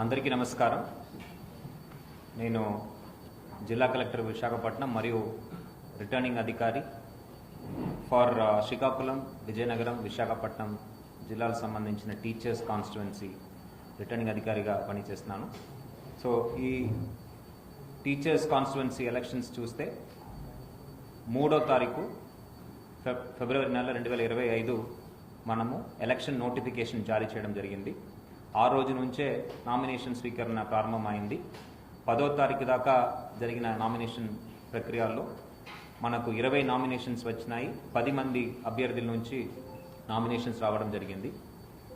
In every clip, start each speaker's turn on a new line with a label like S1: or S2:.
S1: అందరికీ నమస్కారం. నేను జిల్లా కలెక్టర్ విశాఖపట్నం మరియు రిటర్నింగ్ అధికారి ఫర్ శ్రీకాకుళం విజయనగరం విశాఖపట్నం జిల్లాలకు సంబంధించిన టీచర్స్ కాన్స్టిట్యువెన్సీ రిటర్నింగ్ అధికారిగా పనిచేస్తున్నాను. సో ఈ టీచర్స్ కాన్స్టిట్యువెన్సీ ఎలక్షన్స్ చూస్తే మూడో తారీఖు ఫిబ్రవరి నెల రెండు వేల ఇరవై ఐదు మనము ఎలక్షన్ నోటిఫికేషన్ జారీ చేయడం జరిగింది. ఆ రోజు నుంచే నామినేషన్ స్వీకరణ ప్రారంభమైంది. పదో తారీఖు దాకా జరిగిన నామినేషన్ ప్రక్రియల్లో మనకు ఇరవై నామినేషన్స్ వచ్చినాయి. పది మంది అభ్యర్థుల నుంచి నామినేషన్స్ రావడం జరిగింది.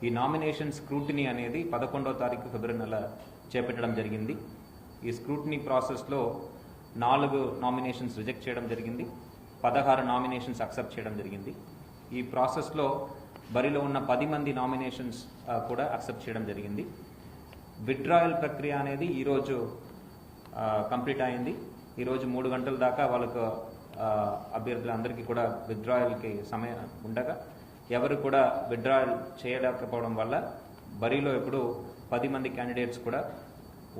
S1: ఈ నామినేషన్ స్క్రూటినీ అనేది పదకొండో తారీఖు ఫిబ్రవరి నెల చేపట్టడం జరిగింది. ఈ స్క్రూటినీ ప్రాసెస్లో నాలుగు నామినేషన్స్ రిజెక్ట్ చేయడం జరిగింది. పదహారు నామినేషన్స్ అక్సెప్ట్ చేయడం జరిగింది. ఈ ప్రాసెస్లో బరిలో ఉన్న పది మంది నామినేషన్స్ కూడా అక్సెప్ట్ చేయడం జరిగింది. విత్డ్రాయల్ ప్రక్రియ అనేది ఈరోజు కంప్లీట్ అయింది. ఈరోజు మూడు గంటల దాకా వాళ్ళకు అభ్యర్థులందరికీ కూడా విత్డ్రాయల్కి సమయం ఉండగా ఎవరు కూడా విత్డ్రాయల్ చేయలేకపోవడం వల్ల బరిలో ఇప్పుడు పది మంది క్యాండిడేట్స్ కూడా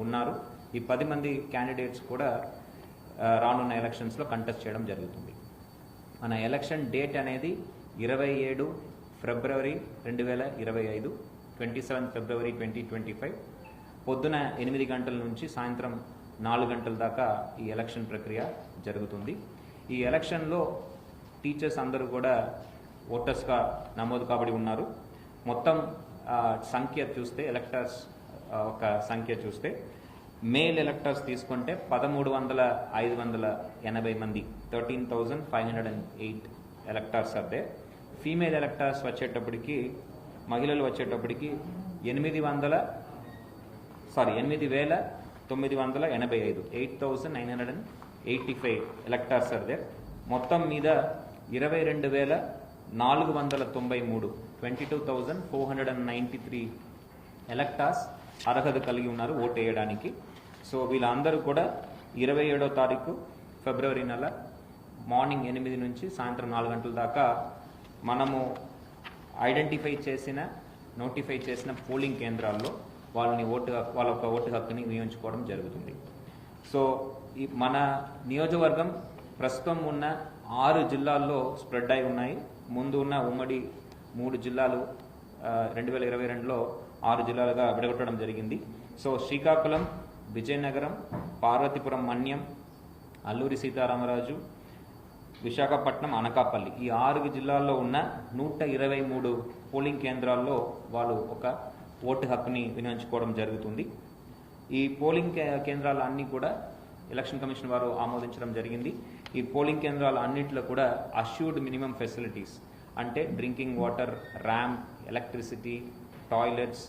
S1: ఉన్నారు. ఈ పది మంది క్యాండిడేట్స్ కూడా రానున్న ఎలక్షన్స్లో కంటెస్ట్ చేయడం జరుగుతుంది. మన ఎలక్షన్ డేట్ అనేది ఇరవై ఏడు ఫిబ్రవరి రెండు వేల ఇరవై ఐదు twenty seven February twenty twenty five పొద్దున ఎనిమిది గంటల నుంచి సాయంత్రం నాలుగు గంటల దాకా ఈ ఎలక్షన్ ప్రక్రియ జరుగుతుంది. ఈ ఎలక్షన్లో టీచర్స్ అందరూ కూడా ఓటర్స్గా నమోదు కాబడి ఉన్నారు. మొత్తం సంఖ్య చూస్తే ఎలక్టర్స్ ఒక సంఖ్య చూస్తే మేల్ ఎలక్టర్స్ తీసుకుంటే పదమూడు వందల ఐదు వందల ఎనభై మంది thirteen thousand five hundred and eight electors అదే. ఫీమేల్ ఎలక్టర్స్ వచ్చేటప్పటికి మహిళలు వచ్చేటప్పటికి ఎనిమిది వందల సారీ ఎనిమిది వేల తొమ్మిది వందల ఎనభై ఐదు. Eight thousand nine hundred and eighty five electors are there మొత్తం మీద ఇరవై రెండు వేల నాలుగు వందల తొంభై మూడు. Twenty two thousand four hundred and ninety three electors అర్హత కలిగి ఉన్నారు ఓటు వేయడానికి. సో వీళ్ళందరూ కూడా ఇరవై ఏడో తారీఖు ఫిబ్రవరి నెల మార్నింగ్ ఎనిమిది నుంచి సాయంత్రం నాలుగు గంటల దాకా మనము ఐడెంటిఫై చేసిన నోటిఫై చేసిన పోలింగ్ కేంద్రాల్లో వాళ్ళని ఓటు హక్కు- వాళ్ళ యొక్క ఓటు హక్కుని వినియోగించుకోవడం జరుగుతుంది. సో ఈ మన నియోజకవర్గం ప్రస్తుతం ఉన్న ఆరు జిల్లాల్లో స్ప్రెడ్ అయి ఉన్నాయి. ముందు ఉన్న ఉమ్మడి మూడు జిల్లాలు రెండు వేల ఇరవై రెండులో ఆరు జిల్లాలుగా విడగొట్టడం జరిగింది. సో శ్రీకాకుళం విజయనగరం పార్వతీపురం మన్యం అల్లూరి సీతారామరాజు విశాఖపట్నం అనకాపల్లి. ఈ ఆరు జిల్లాల్లో ఉన్న నూట ఇరవై మూడు పోలింగ్ కేంద్రాల్లో వాళ్ళు ఒక ఓటు హక్కుని వినియోగించుకోవడం జరుగుతుంది. ఈ పోలింగ్ కేంద్రాలు అన్నీ కూడా ఎలక్షన్ కమిషన్ వారు ఆమోదించడం జరిగింది. ఈ పోలింగ్ కేంద్రాలు అన్నింటిలో కూడా అష్యూర్డ్ మినిమం ఫెసిలిటీస్ అంటే drinking water ramp electricity toilets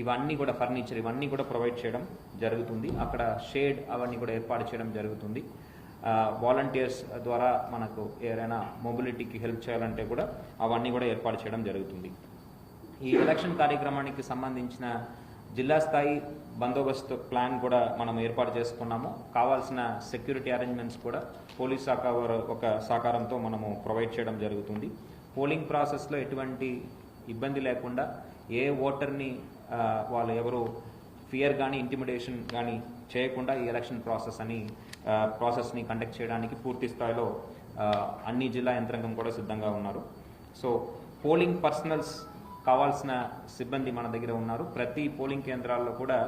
S1: ఇవన్నీ కూడా ఫర్నిచర్ ఇవన్నీ కూడా ప్రొవైడ్ చేయడం జరుగుతుంది. అక్కడ షేడ్ అవన్నీ కూడా ఏర్పాటు చేయడం జరుగుతుంది. వాలంటీర్స్ ద్వారా మనకు ఏదైనా మొబిలిటీకి హెల్ప్ చేయాలంటే కూడా అవన్నీ కూడా ఏర్పాటు చేయడం జరుగుతుంది. ఈ ఎలక్షన్ కార్యక్రమానికి సంబంధించిన జిల్లా స్థాయి బందోబస్తు ప్లాన్ కూడా మనం ఏర్పాటు చేసుకున్నాము. కావాల్సిన సెక్యూరిటీ అరేంజ్మెంట్స్ కూడా పోలీస్ శాఖ వారు ఒక సహకారంతో మనము ప్రొవైడ్ చేయడం జరుగుతుంది. పోలింగ్ ప్రాసెస్లో ఎటువంటి ఇబ్బంది లేకుండా ఏ ఓటర్ని వాళ్ళు ఎవరు ఫియర్ కానీ ఇంటిమిడేషన్ కానీ చేయకుండా ఈ ఎలక్షన్ ప్రాసెస్ అని ప్రాసెస్ని కండక్ట్ చేయడానికి పూర్తి స్థాయిలో అన్ని జిల్లా యంత్రాంగం కూడా సిద్ధంగా ఉన్నారు. సో పోలింగ్ పర్సనల్స్ కావాల్సిన సిబ్బంది మన దగ్గర ఉన్నారు. ప్రతి పోలింగ్ కేంద్రాల్లో కూడా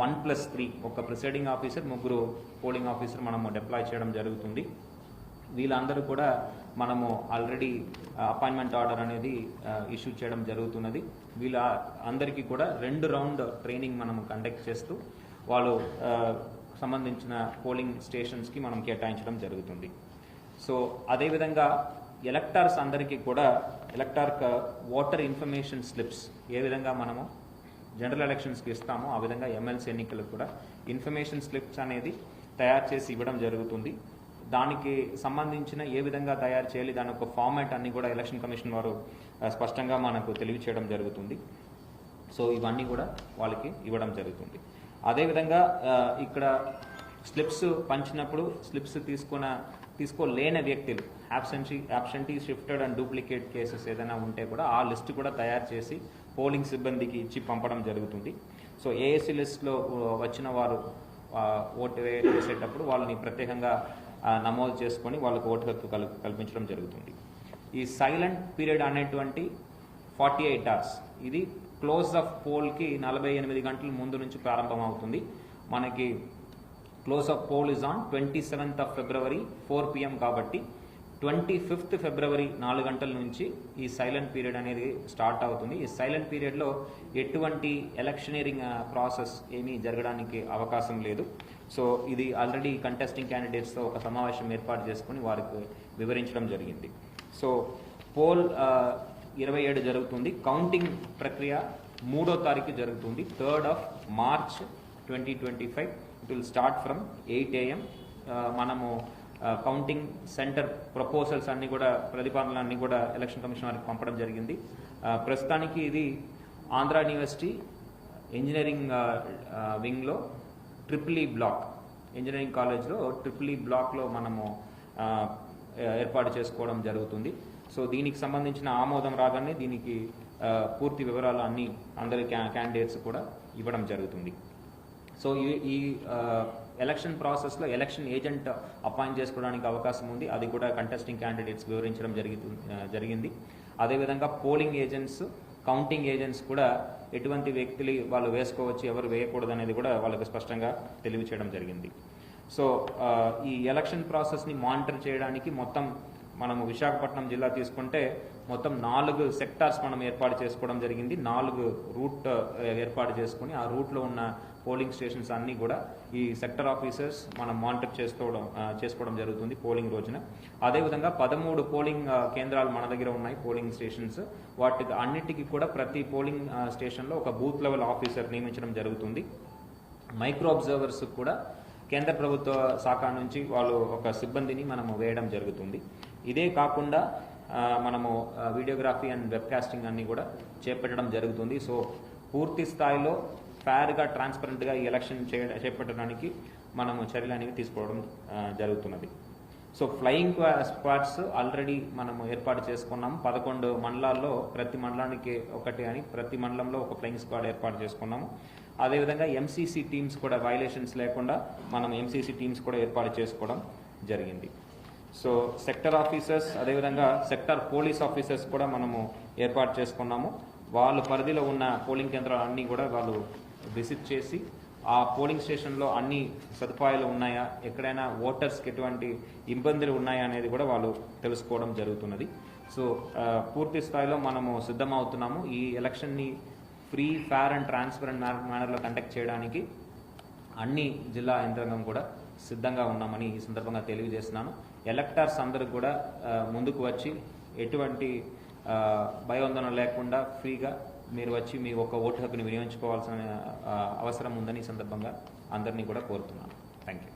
S1: వన్ ప్లస్ త్రీ ఒక ప్రిసైడింగ్ ఆఫీసర్ ముగ్గురు పోలింగ్ ఆఫీసర్ మనము డిప్లాయ్ చేయడం జరుగుతుంది. వీళ్ళందరూ కూడా మనము ఆల్రెడీ అపాయింట్మెంట్ ఆర్డర్ అనేది ఇష్యూ చేయడం జరుగుతున్నది. వీళ్ళ అందరికీ కూడా రెండు రౌండ్ ట్రైనింగ్ మనము కండక్ట్ చేస్తూ వాళ్ళు సంబంధించిన పోలింగ్ స్టేషన్స్కి మనం కేటాయించడం జరుగుతుంది. సో అదేవిధంగా ఎలక్టార్స్ అందరికీ కూడా ఎలక్టార్ ఓటర్ ఇన్ఫర్మేషన్ స్లిప్స్ ఏ విధంగా మనము జనరల్ ఎలక్షన్స్కి ఇస్తామో ఆ విధంగా ఎమ్మెల్సీ ఎన్నికలకు కూడా ఇన్ఫర్మేషన్ స్లిప్స్ అనేది తయారు చేసి ఇవ్వడం జరుగుతుంది. దానికి సంబంధించిన ఏ విధంగా తయారు చేయాలి దాని యొక్క ఫార్మాట్ అన్ని కూడా ఎలక్షన్ కమిషన్ వారు స్పష్టంగా మనకు తెలియచేయడం జరుగుతుంది. సో ఇవన్నీ కూడా వాళ్ళకి ఇవ్వడం జరుగుతుంది. అదేవిధంగా ఇక్కడ స్లిప్స్ పంచినప్పుడు స్లిప్స్ తీసుకున్న తీసుకోలేని వ్యక్తులు absentee absentee shifted and duplicate cases ఏదైనా ఉంటే కూడా ఆ లిస్ట్ కూడా తయారు చేసి పోలింగ్ సిబ్బందికి ఇచ్చి పంపడం జరుగుతుంది. సో ఏఎస్సీ లిస్ట్లో వచ్చిన వారు ఓటు వేసేటప్పుడు వాళ్ళని ప్రత్యేకంగా నమోదు చేసుకొని వాళ్ళకు ఓటు హక్కు కల్ కల్పించడం జరుగుతుంది. ఈ సైలెంట్ పీరియడ్ అనేటువంటి ఫార్టీ ఎయిట్ అవర్స్ ఇది క్లోజ్ ఆఫ్ పోల్కి నలభై ఎనిమిది గంటల ముందు నుంచి ప్రారంభమవుతుంది. మనకి close of poll is on twenty seventh of February four PM కాబట్టి ట్వంటీ ఫిఫ్త్ ఫిబ్రవరి నాలుగు గంటల నుంచి ఈ సైలెంట్ పీరియడ్ అనేది స్టార్ట్ అవుతుంది. ఈ సైలెంట్ పీరియడ్లో ఎటువంటి ఎలక్షనీరింగ్ ప్రాసెస్ uh, ఏమీ జరగడానికి అవకాశం లేదు. సో ఇది ఆల్రెడీ కంటెస్టింగ్ క్యాండిడేట్స్తో ఒక సమావేశం ఏర్పాటు చేసుకుని వారికి వివరించడం జరిగింది. సో పోల్ uh, ఇరవై ఏడు జరుగుతుంది. కౌంటింగ్ ప్రక్రియ మూడో తారీఖు జరుగుతుంది. Third of March twenty twenty five it will start from eight AM మనము కౌంటింగ్ సెంటర్ ప్రపోజల్స్ అన్ని కూడా ప్రతిపాదనలు అన్ని కూడా ఎలక్షన్ కమిషన్ వారికి పంపడం జరిగింది. Uh, ప్రస్తుతానికి ఇది ఆంధ్ర యూనివర్సిటీ ఇంజనీరింగ్ వింగ్లో ట్రిపుల్ ఈ బ్లాక్ ఇంజనీరింగ్ కాలేజ్లో ట్రిపుల్ ఈ బ్లాక్లో మనము uh, ఏర్పాటు చేసుకోవడం జరుగుతుంది. సో దీనికి సంబంధించిన ఆమోదం రాగానే దీనికి పూర్తి వివరాలు అన్ని అందరి క్యా క్యాండిడేట్స్ కూడా ఇవ్వడం జరుగుతుంది. సో ఈ ఈ ఎలక్షన్ ప్రాసెస్లో ఎలక్షన్ ఏజెంట్ అపాయింట్ చేసుకోవడానికి అవకాశం ఉంది. అది కూడా కంటెస్టింగ్ క్యాండిడేట్స్ వివరించడం జరిగి జరిగింది. అదేవిధంగా పోలింగ్ ఏజెంట్స్ కౌంటింగ్ ఏజెంట్స్ కూడా ఎటువంటి వ్యక్తులు వాళ్ళు వేసుకోవచ్చు ఎవరు వేయకూడదు అనేది కూడా వాళ్ళకి స్పష్టంగా తెలియచేయడం జరిగింది. సో ఈ ఎలక్షన్ ప్రాసెస్ని మానిటర్ చేయడానికి మొత్తం మనము విశాఖపట్నం జిల్లా తీసుకుంటే మొత్తం నాలుగు సెక్టార్స్ మనం ఏర్పాటు చేసుకోవడం జరిగింది. నాలుగు రూట్ ఏర్పాటు చేసుకుని ఆ రూట్లో ఉన్న పోలింగ్ స్టేషన్స్ అన్నీ కూడా ఈ సెక్టర్ ఆఫీసర్స్ మనం మానిటర్ చేసుకోవడం చేసుకోవడం జరుగుతుంది పోలింగ్ రోజున. అదేవిధంగా పదమూడు పోలింగ్ కేంద్రాలు మన దగ్గర ఉన్నాయి పోలింగ్ స్టేషన్స్. వాటికి అన్నిటికీ కూడా ప్రతి పోలింగ్ స్టేషన్లో ఒక బూత్ లెవెల్ ఆఫీసర్ నియమించడం జరుగుతుంది. మైక్రో అబ్జర్వర్స్ కూడా కేంద్ర ప్రభుత్వ శాఖ నుంచి వాళ్ళు ఒక సిబ్బందిని మనము వేయడం జరుగుతుంది. ఇదే కాకుండా మనము వీడియోగ్రఫీ అండ్ వెబ్కాస్టింగ్ అన్ని కూడా చేపట్టడం జరుగుతుంది. సో పూర్తి స్థాయిలో ఫేర్గా ట్రాన్స్పరెంట్గా ఈ ఎలక్షన్ చే చేపట్టడానికి మనము చర్యలు అనేవి తీసుకోవడం జరుగుతున్నది. సో ఫ్లయింగ్ స్క్వాడ్స్ ఆల్రెడీ మనము ఏర్పాటు చేసుకున్నాం. పదకొండు మండలాల్లో ప్రతి మండలానికి ఒకటి అని ప్రతి మండలంలో ఒక ఫ్లయింగ్ స్క్వాడ్ ఏర్పాటు చేసుకున్నాము. అదేవిధంగా ఎంసీసీ టీమ్స్ కూడా వైలేషన్స్ లేకుండా మనం ఎంసీసీ టీమ్స్ కూడా ఏర్పాటు చేసుకోవడం జరిగింది. సో సెక్టర్ ఆఫీసర్స్ అదేవిధంగా సెక్టర్ పోలీస్ ఆఫీసర్స్ కూడా మనము ఏర్పాటు చేసుకున్నాము. వాళ్ళ పరిధిలో ఉన్న పోలింగ్ కేంద్రాలు అన్నీ కూడా వాళ్ళు విజిట్ చేసి ఆ పోలింగ్ స్టేషన్లో అన్ని సదుపాయాలు ఉన్నాయా ఎక్కడైనా ఓటర్స్కి ఎటువంటి ఇబ్బందులు ఉన్నాయా అనేది కూడా వాళ్ళు తెలుసుకోవడం జరుగుతున్నది. సో పూర్తి స్థాయిలో మనము సిద్ధమవుతున్నాము. ఈ ఎలక్షన్ని ఫ్రీ ఫేర్ అండ్ ట్రాన్స్పరెంట్ మేనర్లో కండక్ట్ చేయడానికి అన్ని జిల్లా యంత్రాంగం కూడా సిద్ధంగా ఉన్నామని ఈ సందర్భంగా తెలియజేస్తున్నాను. ఎలక్టర్స్ అందరూ కూడా ముందుకు వచ్చి ఎటువంటి ఆ, భయోందన లేకుండా ఫ్రీగా మీరు వచ్చి మీ ఒక ఓటు హక్కుని వినియోగించుకోవాల్సిన అవసరం ఉందని ఈ సందర్భంగా అందరినీ కూడా కోరుతున్నాను. Thank you